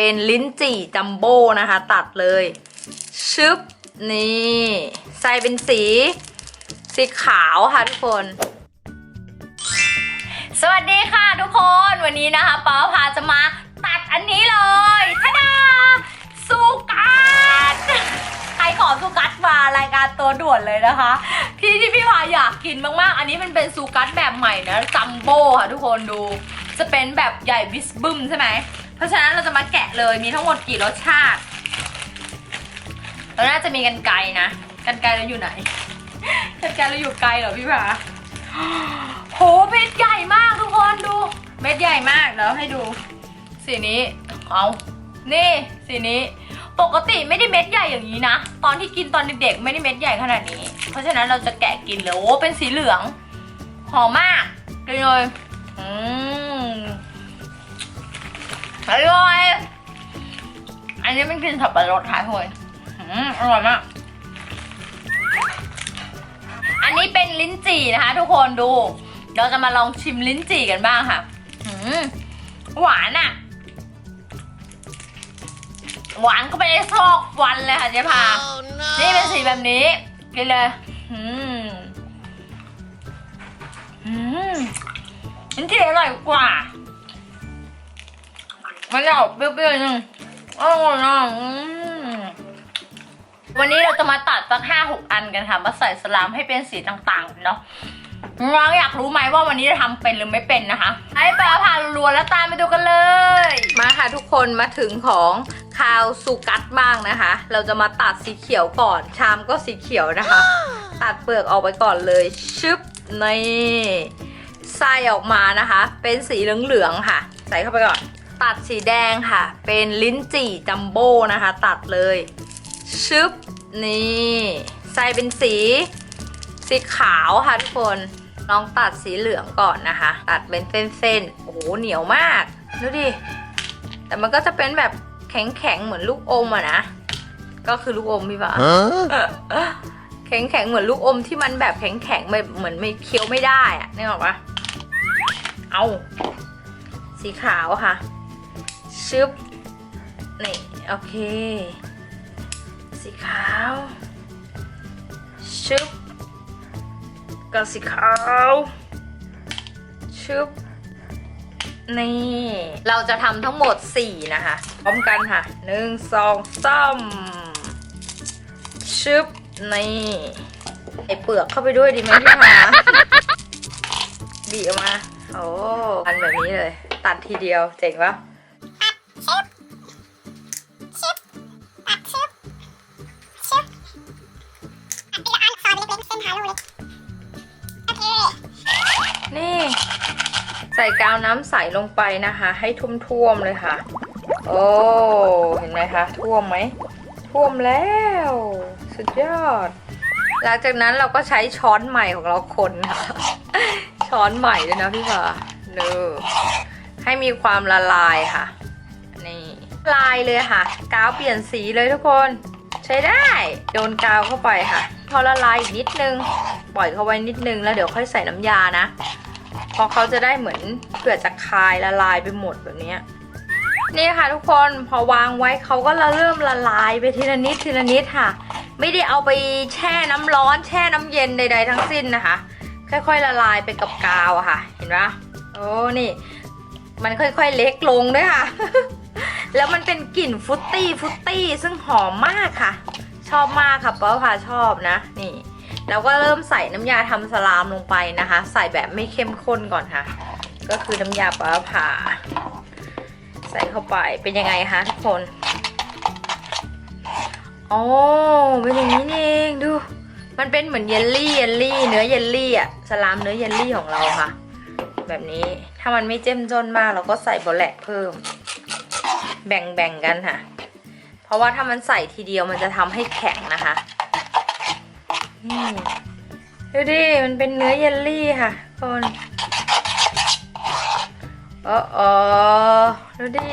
เป็นลิ้นจี่จัมโบ้นะคะ ตัดเลยชึบนี่ใส่เป็นสี สีขาวค่ะทุกคน สวัสดีค่ะทุกคนวันนี้นะคะป๊าพาจะมาตัดอันนี้เลยทะดาสุกัดใครขอสุกัดมารายการตัวด่วนเลยนะคะ ที่ที่พี่พาอยากกินมากๆ อันนี้มันเป็นสุกัดแบบใหม่นะจัมโบ้ค่ะทุกคนดูจะเป็นแบบใหญ่บิสบึมใช่ไหม เพราะฉะนั้นเราจะมาแกะเลยมีทั้งหมดกี่รสชาติเราน่าจะมีกันไกลนะกันไกลเราอยู่ไหนกันไกลเราอยู่ไกลเหรอพี่พาโหเม็ดใหญ่มากทุกคนดู เม็ดใหญ่มากแล้วให้ดู สีนี้เอานี่สีนี้ปกติไม่ได้เม็ดใหญ่อย่างนี้นะ ตอนที่กินตอนเด็กๆไม่ได้เม็ดใหญ่ขนาดนี้ เพราะฉะนั้นเราจะแกะกินเลยโอ้เป็นสีเหลืองหอมมากกินเลย อร่อย อันนี้มันกินสับปะรดค่ะทุกคนอืมอร่อยมาก อันนี้เป็นลิ้นจี่นะคะ ทุกคนดู เราจะมาลองชิมลิ้นจี่กันบ้างค่ะหืมหวานอะ่ะ หวานก็ไปในซอกฟันเลยค่ะเจ๊พานี่เป็นสีแบบนี้ กินเลยอืมอืมลิ้นจี่อร่อยกว่า มันจะออกเปรี้ยวๆนึงอร่อยนะอืมวันนี้เราจะมาตัดสักห้าหกอันกันค่ะ มาใส่สลามให้เป็นสีต่างๆเนาะน้องอยากรู้ไหมว่าวันนี้จะทำเป็นหรือไม่เป็นนะคะให้ปลาผ่ารัวๆแล้วตามไปดูกันเลย มาค่ะทุกคนมาถึงของคาวสุกัดบ้างนะคะ เราจะมาตัดสีเขียวก่อน ชามก็สีเขียวนะคะ ตัดเปลือกออกไปก่อนเลยชึบนี่ไส้ออกมานะคะ เป็นสีเหลืองๆค่ะ ใส่เข้าไปก่อน ตัดสีแดงค่ะ เป็นลิ้นจี่จัมโบ้นะคะ ตัดเลยชึบนี่ใส่เป็นสี สีขาวค่ะทุกคนลองตัดสีเหลืองก่อนนะคะ ตัดเป็นเส้นๆโอ้โหเหนียวมากดูดิแต่มันก็จะเป็นแบบแข็งๆเหมือนลูกอมอะนะก็คือลูกอมพี่บ่าแข็งๆเหมือนลูกอมที่มันแบบแข็งๆแบบเหมือนไม่เคี้ยวไม่ได้อะนึกออกปะเอาสีขาวค่ะ ชึบนี่โอเค สีขาวชึบกับสีขาวชึบนี่ เราจะทำทั้งหมด 4 นะคะ พร้อมกันค่ะหนึ่งสองสามชึบนี่ไอเปลือกเข้าไปด้วยดีไหมพี่หมาบีออกมา โอ้อันแบบนี้เลย ตัดทีเดียว เจ๋งปะ ใส่กาวน้ำใสลงไปนะคะ ให้ท่วมๆเลยค่ะ โอ้เห็นไหมคะท่วมไหมท่วมแล้ว สุดยอด หลังจากนั้นเราก็ใช้ช้อนใหม่ของเราคนค่ะช้อนใหม่ด้วยนะพี่ผาเนอให้มีความละลายค่ะ นี่ลายเลยค่ะ กาวเปลี่ยนสีเลยทุกคน ใช้ได้ โดนกาวเข้าไปค่ะ พอละลายอีกนิดนึง ปล่อยเขาไว้นิดนึงแล้วเดี๋ยวค่อยใส่น้ำยานะ ราะเขาจะได้เหมือนเผื่อจะคายละลายไปหมดแบบนี้นี่ค่ะทุกคนพอวางไว้เขาก็ละเริ่มละลายไปทีละนิดทีละนิดค่ะ ไม่ได้เอาไปแช่น้ำร้อน แช่น้ำเย็นใด ๆ ทั้งสิ้นนะคะ ค่อยๆละลายไปกับกาวอะค่ะ เห็นปะโอ้นี่ มันค่อยๆเล็กลงด้วยค่ะ แล้วมันเป็นกลิ่นฟุตตี้ฟุตตี้ซึ่งหอมมากค่ะ ชอบมากค่ะป้าพาชอบนะ นี่ แล้วก็เริ่มใส่น้ำยาทำสลามลงไปนะคะ ใส่แบบไม่เข้มข้นก่อนค่ะ ก็คือน้ำยาป้าผ่า ใส่เข้าไปเป็นยังไงคะทุกคนอ๋อเป็นอย่างนี้เองดู มันเป็นเหมือนเยลลี่เยลลี่ เนื้อเยลลี่อะสลามเนื้อเยลลี่ของเราค่ะ แบบนี้ถ้ามันไม่เจ้มจนมากเราก็ใส่โบแลกเพิ่ม แบ่งๆกันค่ะ เพราะว่าถ้ามันใส่ทีเดียวมันจะทำให้แข็งนะคะ นี่ดูดิ มันเป็นเนื้อเยลลี่ค่ะคนเออเอดูดิ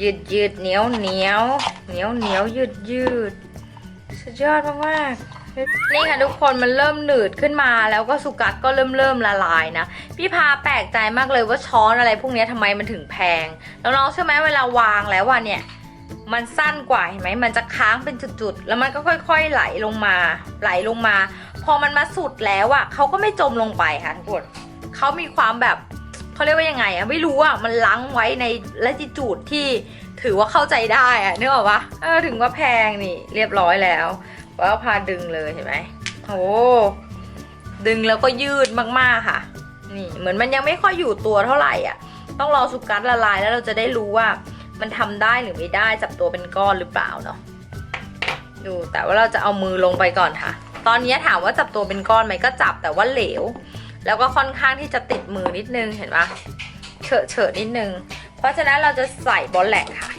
ยืดยืดเหนียวเหนียวเหนียวเหนียวยืดยืดสุดยอดมากๆนี่ค่ะทุกคนมันเริ่มหนืดขึ้นมาแล้วก็สุกัสก็เริ่มเริ่มละลายนะ พี่พาแปลกใจมากเลยว่าช้อนอะไรพวกนี้ทำไมมันถึงแพง แล้วน้องเชื่อไหมเวลาวางแล้วว่าเนี่ย มันสั้นกว่าเห็นไหมมันจะค้างเป็นจุดๆ แล้วมันก็ค่อยๆไหลลงมา ไหลลงมา พอมันมาสุดแล้วอะเขาก็ไม่จมลงไปค่ะทุกคนเขามีความแบบเขาเรียกว่ายังไงอะไม่รู้อะมันลังไว้ในละจิจูดที่ถือว่าเข้าใจได้อะนึกออกปะเออถึงว่าแพงนี่ เรียบร้อยแล้วแล้วพาดึงเลยเห็นไหมโอ้ดึงแล้วก็ยืดมากๆค่ะ นี่เหมือนมันยังไม่ค่อยอยู่ตัวเท่าไหร่อะ ต้องรอสุกัสละลายแล้วเราจะได้รู้ว่า มันทำได้หรือไม่ได้จับตัวเป็นก้อนหรือเปล่าเนาะดูแต่ว่าเราจะเอามือลงไปก่อนค่ะ ตอนนี้ถามว่าจับตัวเป็นก้อนไหมก็จับแต่ว่าเหลว แล้วก็ค่อนข้างที่จะติดมือนิดนึงเห็นปะเฉอะเฉอะนิดนึง เพราะฉะนั้นเราจะใส่บอลแหลกค่ะ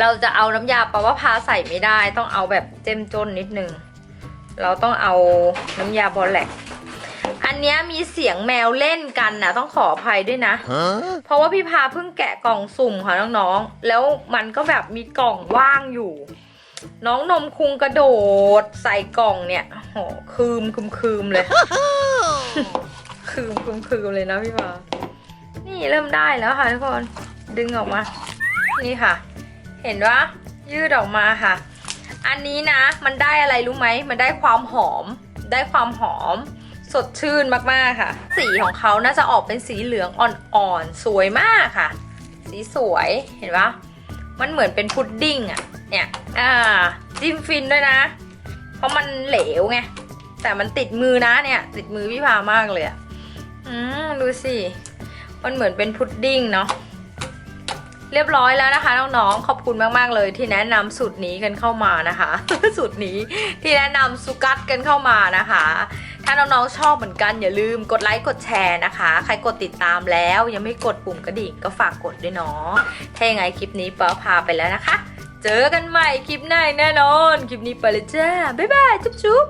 เราจะเอาน้ำยาปาวะพาใส่ไม่ได้ ต้องเอาแบบเจ้มจนนิดนึง เราต้องเอาน้ำยาบอลแหลกอั นเนี้ยมีเสียงแมวเล่นกันนะต้องขออภัยด้วยนะ Huh? เพราะว่าพี่พาเพิ่งแกะกล่องสุ่มค่ะน้องๆ แล้วมันก็แบบมีกล่องว่างอยู่ น้องนมคุงกระโดดใส่กล่องเนี่ยโหคืมคืมคืมเลย คืมคืมคืมเลยนะพี่พา นี่เริ่มได้แล้วค่ะทุกคน ดึงออกมา นี่ค่ะ เห็นว่ายืดออกมาค่ะ อันนี้นะ มันได้อะไรรู้ไหม มันได้ความหอม ได้ความหอม สดชื่นมากๆค่ะ สีของเขาน่าจะออกเป็นสีเหลืองอ่อนๆ สวยมากค่ะ สีสวยเห็นปะมันเหมือนเป็นพุดดิ้งอะเนี่ยอ่าจิ้มฟินด้วยนะ เพราะมันเหลวไง แต่มันติดมือนะเนี่ย ติดมือพี่พามากเลยอะอืมดูสิ มันเหมือนเป็นพุดดิ้งเนาะเรียบร้อยแล้วนะคะน้องๆ ขอบคุณมากๆเลยที่แนะนำสูตรนี้กันเข้ามานะคะ สูตรนี้ที่แนะนำสุกัดกันเข้ามานะคะ ถ้าน้องๆชอบเหมือนกันอย่าลืมกดไลค์กดแชร์นะคะ ใครกดติดตามแล้วยังไม่กดปุ่มกระดิ่งก็ฝากกดด้วยเนาะถ้ายังไงคลิปนี้ป๊าพาไปแล้วนะคะ เจอกันใหม่คลิปหน้าแน่นอน คลิปนี้ไปเลยจ้าบ๊ายบายจุ๊บจุ๊บ